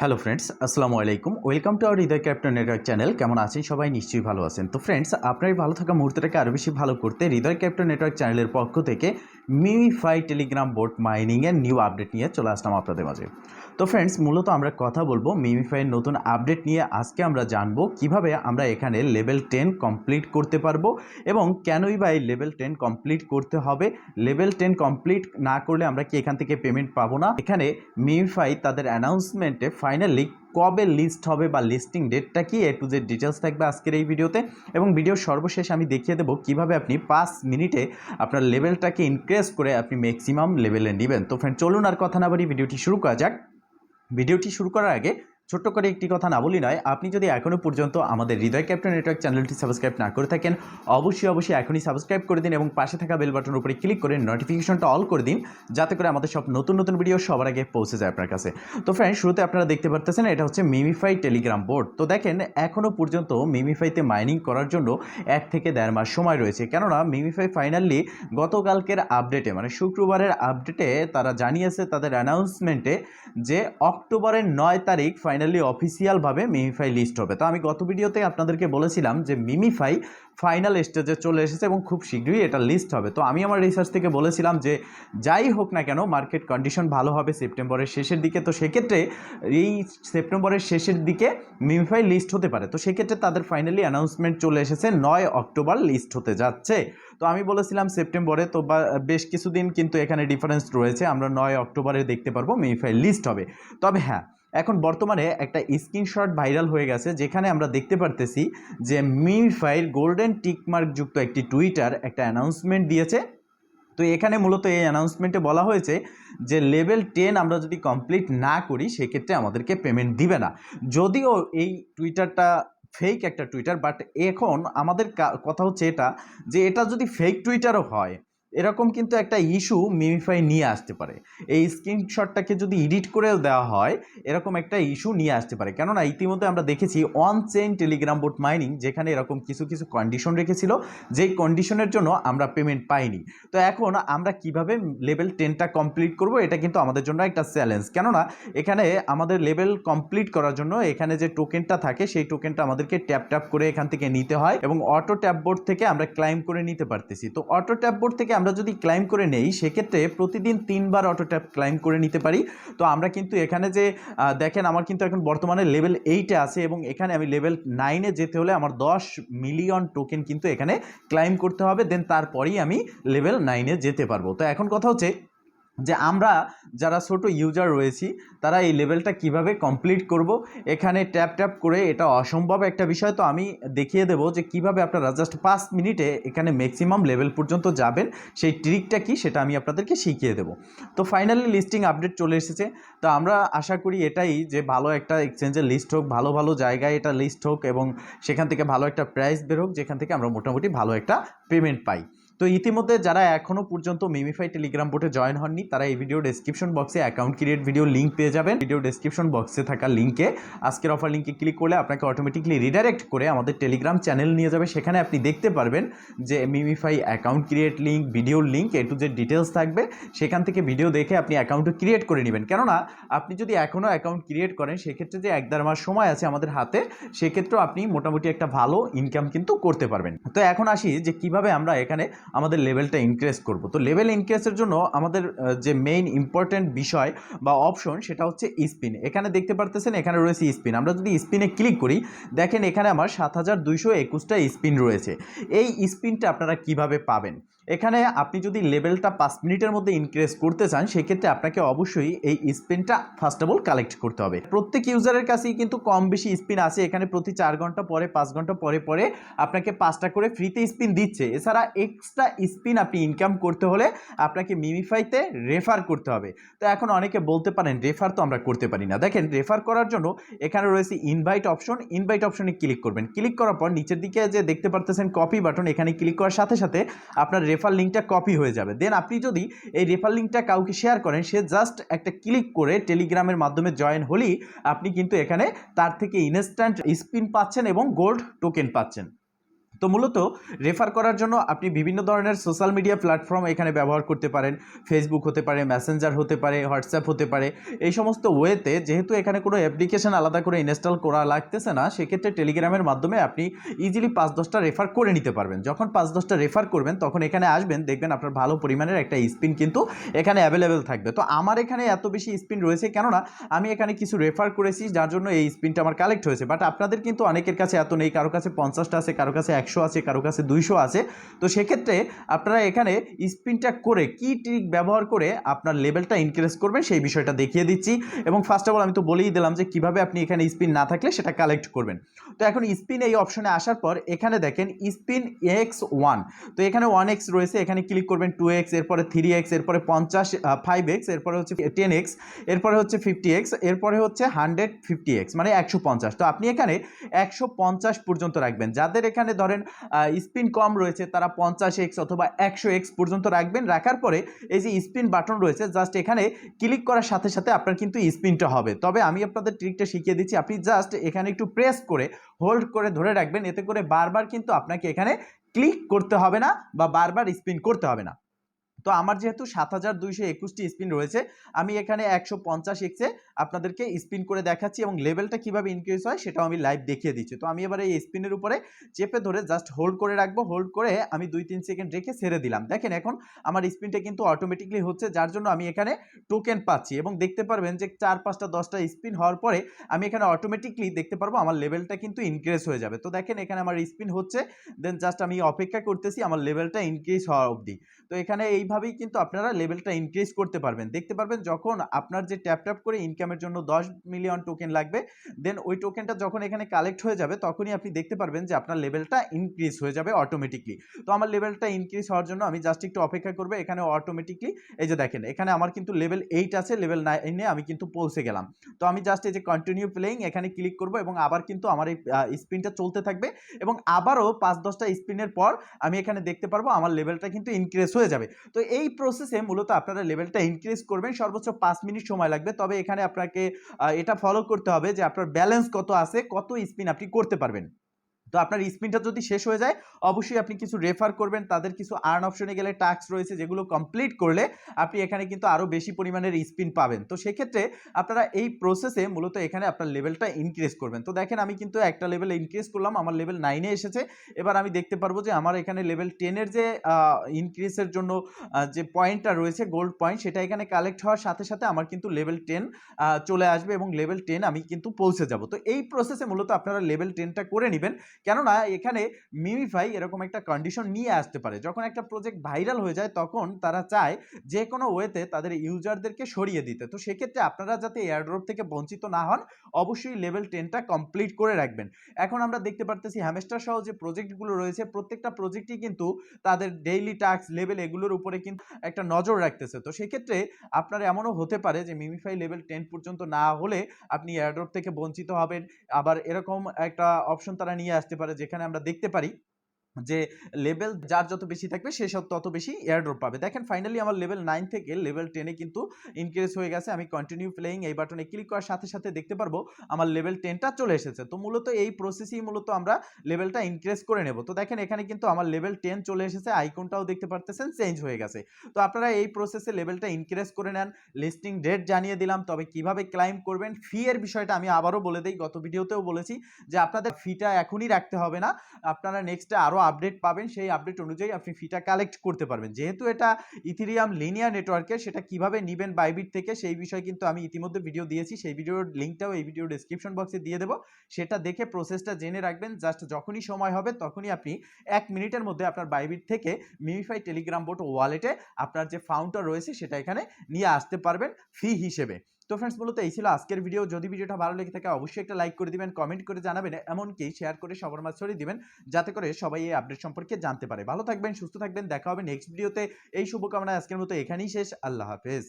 Hello friends আসসালামু আলাইকুম welcome to our Hriday captain network channel কেমন আছেন? সবাই নিশ্চয়ই ভালো আছেন। তো ফ্রেন্ডস আপনার ভালো থাকা মুহূর্তটাকে আরও বেশি ভালো করতে হৃদয় ক্যাপ্টেন নেটওয়ার্ক চ্যানেলের পক্ষ থেকে মিউইফাই টেলিগ্রাম বোর্ড মাইনিংয়ের নিউ আপডেট নিয়ে চলে আসলাম আপনাদের মাঝে। তো ফ্রেন্ডস মূলত আমরা কথা বলব মিমিফাইয়ের নতুন আপডেট নিয়ে। আজকে আমরা জানব কীভাবে আমরা এখানে লেভেল টেন কমপ্লিট করতে পারব এবং কেনই বা এই লেভেল টেন কমপ্লিট করতে হবে। লেভেল টেন কমপ্লিট না করলে আমরা কি এখান থেকে পেমেন্ট পাবো না? এখানে মিমিফাই তাদের অ্যানাউন্সমেন্টে ফাইনালি কবে লিস্ট হবে বা লিস্টিং ডেটটা কি? এ টু জেড ডিটেলস থাকবে আজকের এই ভিডিওতে এবং ভিডিওর সর্বশেষ আমি দেখিয়ে দেবো কীভাবে আপনি পাঁচ মিনিটে আপনার লেভেলটাকে ইনক্রিজ করে আপনি ম্যাক্সিমাম লেভেলে নেবেন। তো ফ্রেন্ড চলুন আর কথা না বাড়ি ভিডিওটি শুরু করা যাক। ভিডিওটি শুরু করার আগে ছোট্ট করে একটি কথা না বলি নয়, আপনি যদি এখনও পর্যন্ত আমাদের হৃদয় ক্যাপ্টেন নেটওয়ার্ক চ্যানেলটি সাবস্ক্রাইব না করে থাকেন, অবশ্যই অবশ্যই এখনই সাবস্ক্রাইব করে দিন এবং পাশে থাকা বেল বাটনের উপরে ক্লিক করে নোটিফিকেশনটা অল করে দিন, যাতে করে আমাদের সব নতুন নতুন ভিডিও সবার আগে পৌঁছে যায় আপনার কাছে। তো ফ্রেন্ড শুরুতে আপনারা দেখতে পারতেছেন এটা হচ্ছে মিমিফাই টেলিগ্রাম বোর্ড তো দেখেন এখনও পর্যন্ত মিমিফাইতে মাইনিং করার জন্য এক থেকে দেড় মাস সময় রয়েছে। কেননা মিমিফাই ফাইনালি গতকালকের আপডেটে মানে শুক্রবারের আপডেটে তারা জানিয়েছে, তাদের অ্যানাউন্সমেন্টে যে অক্টোবরের নয় তারিখ ফাইনালি অফিসিয়ালভাবে মিমিফাই লিস্ট হবে। তো আমি গত ভিডিওতে আপনাদেরকে বলেছিলাম যে মিমিফাই ফাইনাল স্টেজে চলে এসেছে এবং খুব শীঘ্রই এটা লিস্ট হবে। তো আমি আমার রিসার্চ থেকে বলেছিলাম যে যাই হোক না কেন মার্কেট কন্ডিশন ভালো হবে সেপ্টেম্বরের শেষের দিকে। তো সেক্ষেত্রে এই সেপ্টেম্বরের শেষের দিকে মিমিফাই লিস্ট হতে পারে। তো সেক্ষেত্রে তাদের ফাইনালি অ্যানাউন্সমেন্ট চলে এসেছে নয় অক্টোবর লিস্ট হতে যাচ্ছে। তো আমি বলেছিলাম সেপ্টেম্বরে তো বেশ কিছুদিন কিন্তু এখানে ডিফারেন্স রয়েছে। আমরা নয় অক্টোবরে দেখতে পারব মিমিফাই লিস্ট হবে। তবে হ্যাঁ এখন বর্তমানে একটা স্ক্রিনশট ভাইরাল হয়ে গেছে, যেখানে আমরা দেখতে পারতেছি যে মিমিফাইয়ের গোল্ডেন টিকমার্ক যুক্ত একটি টুইটার একটা অ্যানাউন্সমেন্ট দিয়েছে। তো এখানে মূলত এই অ্যানাউন্সমেন্টে বলা হয়েছে যে লেভেল টেন আমরা যদি কমপ্লিট না করি, সেক্ষেত্রে আমাদেরকে পেমেন্ট দিবে না। যদিও এই টুইটারটা ফেক একটা টুইটার বাট এখন আমাদের কথা হচ্ছে এটা যে এটা যদি ফেক টুইটারও হয় এরকম কিন্তু একটা ইস্যু মিমিফাই নিয়ে আসতে পারে। এই স্ক্রিনশটটাকে যদি এডিট করেও দেওয়া হয়, এরকম একটা ইস্যু নিয়ে আসতে পারে। কেননা ইতিমধ্যে আমরা দেখেছি on chain Telegram bot mining যেখানে এরকম কিছু কিছু কন্ডিশন রেখেছিল, যেই কন্ডিশনের জন্য আমরা পেমেন্ট পাইনি। তো এখন আমরা কীভাবে লেভেল টেনটা কমপ্লিট করব, এটা কিন্তু আমাদের জন্য একটা চ্যালেঞ্জ কেননা এখানে আমাদের লেভেল কমপ্লিট করার জন্য এখানে যে টোকেনটা থাকে, সেই টোকেনটা আমাদেরকে ট্যাপ ট্যাপ করে এখান থেকে নিতে হয় এবং অটো ট্যাপ বোর্ড থেকে আমরা ক্লাইম করে নিতে পারতেছি। তো অটো ট্যাপ বোর্ড থেকে আমরা যদি ক্লাইম করে নেই, সেক্ষেত্রে প্রতিদিন তিনবার অটো ট্যাপ ক্লাইম করে নিতে পারি। তো আমরা কিন্তু এখানে যে দেখেন আমার কিন্তু এখন বর্তমানে লেভেল এইটে আছে এবং এখানে আমি লেভেল নাইনে যেতে হলে আমার দশ মিলিয়ন টোকেন কিন্তু এখানে ক্লাইম করতে হবে দেন তারপরেই আমি লেভেল নাইনে যেতে পারব। তো এখন কথা হচ্ছে যে আমরা যারা ছোট ইউজার রয়েছি, তারা এই লেভেলটা কীভাবে কমপ্লিট করব? এখানে ট্যাপ ট্যাপ করে এটা অসম্ভব একটা বিষয়। তো আমি দেখিয়ে দেবো যে কীভাবে আপনারা জাস্ট পাঁচ মিনিটে এখানে ম্যাক্সিমাম লেভেল পর্যন্ত যাবেন। সেই ট্রিকটা কি সেটা আমি আপনাদেরকে শিখিয়ে দেবো। তো ফাইনালি লিস্টিং আপডেট চলে এসেছে। তো আমরা আশা করি এটাই যে ভালো একটা এক্সচেঞ্জের লিস্ট হোক, ভালো ভালো জায়গায় এটা লিস্ট হোক এবং সেখান থেকে ভালো একটা প্রাইস বের হোক, যেখান থেকে আমরা মোটামুটি ভালো একটা পেমেন্ট পাই। তো ইতিমধ্যে যারা এখনও পর্যন্ত মিমিফাই টেলিগ্রাম বোর্ডে জয়েন হননি, তারা এই ভিডিও ডেসক্রিপশন বক্সে অ্যাকাউন্ট ক্রিয়েট ভিডিও লিঙ্ক পেয়ে যাবেন। ভিডিও ডেসক্রিপশন বক্সে থাকা লিঙ্কে আজকের অফার লিঙ্কে ক্লিক করলে আপনাকে অটোমেটিকলি রিডাইরেক্ট করে আমাদের টেলিগ্রাম চ্যানেল নিয়ে যাবে। সেখানে আপনি দেখতে পারবেন যে MemeFi account create link video link A to যে ডিটেলস থাকবে। সেখান থেকে ভিডিও দেখে আপনি অ্যাকাউন্টও ক্রিয়েট করে নেবেন। কেননা, আপনি যদি এখনও অ্যাকাউন্ট ক্রিয়েট করেন, সেক্ষেত্রে যে এক দেড় মাস সময় আছে আমাদের হাতে, সেক্ষেত্রেও আপনি মোটামুটি একটা ভালো ইনকাম কিন্তু করতে পারবেন। তো এখন আসি যে কীভাবে আমরা এখানে আমাদের লেভেলটা ইনক্রিজ করব। তো লেভেল ইনক্রিজের জন্য আমাদের যে মেইন ইম্পর্টেন্ট বিষয় বা অপশন সেটা হচ্ছে স্পিন এখানে দেখতে পারতেছেন, এখানে রয়েছে স্পিন আমরা যদি স্পিনে ক্লিক করি, দেখেন এখানে আমার সাত হাজার দুইশো একুশটা স্পিন রয়েছে। এই স্পিনটা আপনারা কীভাবে পাবেন? এখানে আপনি যদি লেভেলটা পাঁচ মিনিটের মধ্যে ইনক্রিজ করতে চান, সেক্ষেত্রে আপনাকে অবশ্যই এই স্পিনটা ফার্স্ট অফ অল কালেক্ট করতে হবে। প্রত্যেক ইউজারের কাছেই কিন্তু কম বেশি স্পিন আছে। এখানে প্রতি চার ঘণ্টা পরে, পাঁচ ঘণ্টা পরে পরে আপনাকে পাঁচটা করে ফ্রিতে স্পিন দিচ্ছে। এছাড়া এক্সট্রা স্পিন আপনি ইনকাম করতে হলে আপনাকে মিমিফাইতে রেফার করতে হবে। তো এখন অনেকে বলতে পারেন রেফার তো আমরা করতে পারি না। দেখেন রেফার করার জন্য এখানে রয়েছে ইনভাইট অপশন ইনভাইট অপশনে ক্লিক করবেন। ক্লিক করার পর নিচের দিকে যে দেখতে পারতেছেন কপি বাটন এখানে ক্লিক করার সাথে সাথে আপনার রেফার লিঙ্কটা কপি হয়ে যাবে। দেন আপনি যদি এই রেফার লিঙ্কটা কাউকে শেয়ার করেন, সে জাস্ট একটা ক্লিক করে টেলিগ্রামের মাধ্যমে জয়েন হলেই আপনি কিন্তু এখানে তার থেকে ইনস্ট্যান্ট স্পিন পাচ্ছেন এবং গোল্ড টোকেন পাচ্ছেন। তো মূলত রেফার করার জন্য আপনি বিভিন্ন ধরনের সোশ্যাল মিডিয়া প্ল্যাটফর্ম এখানে ব্যবহার করতে পারেন। ফেসবুক হতে পারে মেসেঞ্জার হতে পারে হোয়াটসঅ্যাপ হতে পারে। এই সমস্ত ওয়েতে যেহেতু এখানে কোনো অ্যাপ্লিকেশন আলাদা করে ইনস্টল করা লাগতেছে না, সেক্ষেত্রে টেলিগ্রামের মাধ্যমে আপনি ইজিলি পাঁচ দশটা রেফার করে নিতে পারবেন। যখন পাঁচ দশটা রেফার করবেন, তখন এখানে আসবেন, দেখবেন আপনার ভালো পরিমাণের একটা স্পিন কিন্তু এখানে অ্যাভেলেবেল থাকবে। তো আমার এখানে এত বেশি স্পিন রয়েছে কেননা, আমি এখানে কিছু রেফার করেছি, যার জন্য এই স্পিনটা আমার কালেক্ট হয়েছে। বাট আপনাদের কিন্তু অনেকের কাছে এত নেই, কারও কাছে পঞ্চাশটা আছে, কারও কাছে একশো আছে, কারও কাছে দুইশো আছে। তো সেক্ষেত্রে আপনারা এখানে স্পিনটা করে কি ট্রিক ব্যবহার করে আপনার লেভেলটা ইনক্রিজ করবেন সেই বিষয়টা দেখিয়ে দিচ্ছি। এবং ফার্স্ট অফ অল আমি তো বলেই দিলাম যে কীভাবে আপনি এখানে স্পিন না থাকলে সেটা কালেক্ট করবেন। তো এখন স্পিন এই অপশনে আসার পর এখানে দেখেন স্পিন এক্স ওয়ান তো এখানে ওয়ান এক্স রয়েছে, এখানে ক্লিক করবেন টু এক্স এরপরে থ্রি এক্স এরপরে পঞ্চাশ ফাইভ এক্স এরপরে হচ্ছে টেন এক্স এরপরে হচ্ছে ফিফটি এক্স এরপরে হচ্ছে হান্ড্রেড ফিফটি এক্স মানে একশো পঞ্চাশ। তো আপনি এখানে একশো পঞ্চাশ পর্যন্ত রাখবেন। যাদের এখানে ধরেন স্পিন কম রয়েছে, তারা পঞ্চাশ এক্স অথবা একশো এক্স পর্যন্ত রাখবেন। রাখার পরে এই যে স্পিন বাটন রয়েছে জাস্ট এখানে ক্লিক করার সাথে সাথে আপনার কিন্তু স্পিনটা হবে। তবে আমি আপনাদের ট্রিকটা শিখিয়ে দিচ্ছি, আপনি জাস্ট এখানে একটু প্রেস করে হোল্ড করে ধরে রাখবেন। এতে করে বারবার কিন্তু আপনাকে এখানে ক্লিক করতে হবে না বা বারবার স্পিন করতে হবে না। তো আমার যেহেতু সাত হাজার দুইশো একুশটি স্পিন রয়েছে, আমি এখানে একশো পঞ্চাশ এক্সে আপনাদেরকে স্পিন করে দেখাচ্ছি এবং লেভেলটা কীভাবে ইনক্রিজ হয় সেটাও আমি লাইভ দেখিয়ে দিচ্ছি। তো আমি এবার এই স্পিনের উপরে চেপে ধরে জাস্ট হোল্ড করে রাখব হোল্ড করে আমি দুই তিন সেকেন্ড রেখে ছেড়ে দিলাম। দেখেন এখন আমার স্পিনটা কিন্তু অটোমেটিকলি হচ্ছে, যার জন্য আমি এখানে টোকেন পাচ্ছি এবং দেখতে পারবেন যে চার, পাঁচটা, দশটা স্পিন হওয়ার পরে আমি এখানে অটোমেটিকলি দেখতে পারব আমার লেভেলটা কিন্তু ইনক্রিজ হয়ে যাবে। তো দেখেন এখানে আমার স্পিন হচ্ছে দেন জাস্ট আমি অপেক্ষা করতেছি আমার লেভেলটা ইনক্রিজ হওয়া অবধি। তো এখানে এইভাবেই কিন্তু আপনারা লেভেলটা ইনক্রিজ করতে পারবেন। দেখতে পারবেন যখন আপনার যে ট্যাপ ট্যাপ করে ইনকামের জন্য দশ মিলিয়ন টোকেন লাগবে দেন ওই টোকেনটা যখন এখানে কালেক্ট হয়ে যাবে, তখনই আপনি দেখতে পারবেন যে আপনার লেভেলটা ইনক্রিজ হয়ে যাবে অটোমেটিকলি তো আমার লেভেলটা ইনক্রিজ হওয়ার জন্য আমি জাস্ট একটু অপেক্ষা করব এখানে অটোমেটিকলি এই যে দেখেন, এখানে আমার কিন্তু লেভেল এইট আছে লেভেল নাইনে আমি কিন্তু পৌঁছে গেলাম। তো আমি জাস্ট এই যে কন্টিনিউ প্লেয়িং এখানে ক্লিক করব এবং আবার কিন্তু আমার এই স্পিনটা চলতে থাকবে এবং আবারও পাঁচ দশটা স্পিনের পর আমি এখানে দেখতে পারব আমার লেভেলটা কিন্তু ইনক্রিজ হয়ে যাবে। তো এই প্রসেসে মূলত আপনারা লেভেলটা ইনক্রিজ করবেন, সর্বোচ্চ পাঁচ মিনিট সময় লাগবে। তবে এখানে আপনাকে এটা ফলো করতে হবে যে আপনার ব্যালেন্স কত আছে, কত স্পিন আপনি করতে পারবেন। তো আপনার স্পিনটা যদি শেষ হয়ে যায়, অবশ্যই আপনি কিছু রেফার করবেন। তাদের কিছু আর্ন অপশনে গেলে টাস্ক রয়েছে, যেগুলো কমপ্লিট করলে আপনি এখানে কিন্তু আরও বেশি পরিমাণের স্পিন পাবেন। তো সেক্ষেত্রে আপনারা এই প্রসেসে মূলত এখানে আপনার লেভেলটা ইনক্রিজ করবেন। তো দেখেন, আমি কিন্তু একটা লেভেল ইনক্রিজ করলাম, আমার লেভেল নাইনে এসেছে। এবার আমি দেখতে পারব যে আমার এখানে লেভেল টেনের যে ইনক্রিজের জন্য যে পয়েন্টটা রয়েছে গোল্ড পয়েন্ট সেটা এখানে কালেক্ট হওয়ার সাথে সাথে আমার কিন্তু লেভেল টেন চলে আসবে এবং লেভেল টেন আমি কিন্তু পৌঁছে যাব। তো এই প্রসেসে মূলত আপনারা লেভেল টেনটা করে নেবেন। কেননা এখানে মিমিফাই এরকম একটা কন্ডিশন নিয়ে আসতে পারে। যখন একটা প্রজেক্ট ভাইরাল হয়ে যায়, তখন তারা চায় যে কোনো ওয়েতে তাদের ইউজারদেরকে সরিয়ে দিতে। তো সেক্ষেত্রে আপনারা যাতে এয়ারড্রপ থেকে বঞ্চিত না হন, অবশ্যই লেভেল টেনটা কমপ্লিট করে রাখবেন। এখন আমরা দেখতে পারতেছি হ্যামেস্টার সহ যে প্রজেক্টগুলো রয়েছে, প্রত্যেকটা প্রজেক্টই কিন্তু তাদের ডেইলি টাস্ক লেভেল এগুলোর উপরে কিন্তু একটা নজর রাখতেছে। তো সেক্ষেত্রে আপনার এমনও হতে পারে যে মিমিফাই লেভেল টেন পর্যন্ত না হলে আপনি এয়ারড্রপ থেকে বঞ্চিত হবেন। আবার এরকম একটা অপশন তারা নিয়ে আসতে পারে যেখানে আমরা দেখতে পারি। যে লেভেল যার যত বেশি থাকবে, সে সব তত বেশি এয়ারড্রপ পাবে। দেখেন ফাইনালি আমার লেভেল নাইন থেকে লেভেল টেনে কিন্তু ইনক্রিজ হয়ে গেছে। আমি কন্টিনিউ প্লেয়িং এই বাটনে ক্লিক করার সাথে সাথে দেখতে পারব, আমার লেভেল টেনটা চলে এসেছে। তো মূলত এই প্রসেসেই মূলত আমরা লেভেলটা ইনক্রিজ করে নেব। তো দেখেন, এখানে কিন্তু আমার লেভেল টেন চলে এসেছে। আইকনটাও দেখতে পারতেছেন চেঞ্জ হয়ে গেছে। তো আপনারা এই প্রসেসে লেভেলটা ইনক্রিজ করে নেন। লিস্টিং ডেট জানিয়ে দিলাম। তবে কীভাবে ক্লাইম করবেন ফি এর বিষয়টা আমি আবারও বলে দিই। গত ভিডিওতেও বলেছি যে আপনাদের ফিটা এখনই রাখতে হবে না। আপনারা নেক্সটে আরও আপডেট পাবেন, সেই আপডেট অনুযায়ী আপনি ফিটা কালেক্ট করতে পারবেন। যেহেতু এটা ইথিরিয়াম লিনিয়ার নেটওয়ার্কে সেটা কীভাবে নেবেন বাইবিট থেকে, সেই বিষয়ে কিন্তু আমি ইতিমধ্যে ভিডিও দিয়েছি। সেই ভিডিওর লিঙ্কটাও এই ভিডিও ডিসক্রিপশন বক্সে দিয়ে দেবো। সেটা দেখে প্রসেসটা জেনে রাখবেন জাস্ট যখনই সময় হবে, তখনই আপনি এক মিনিটের মধ্যে আপনার বাইবিট থেকে মিমিফাই টেলিগ্রাম বোট ওয়ালেটে আপনার যে ফাউন্ডটা রয়েছে, সেটা এখানে নিয়ে আসতে পারবেন ফি হিসেবে। তো ফ্রেন্ডস মূলত এই ছিল আজকের ভিডিও যদি ভিডিওটা ভালো লেগে থাকে, অবশ্যই একটা লাইক করে দিবেন কমেন্ট করে জানাবেন, এমনকি শেয়ার করে সবার মাঝে ছড়িয়ে দিবেন, যাতে করে সবাই এই আপডেট সম্পর্কে জানতে পারে। ভালো থাকবেন, সুস্থ থাকবেন, দেখা হবে নেক্সট ভিডিওতে এই শুভকামনা আজকের মতো এখানেই শেষ। আল্লাহ হাফেজ।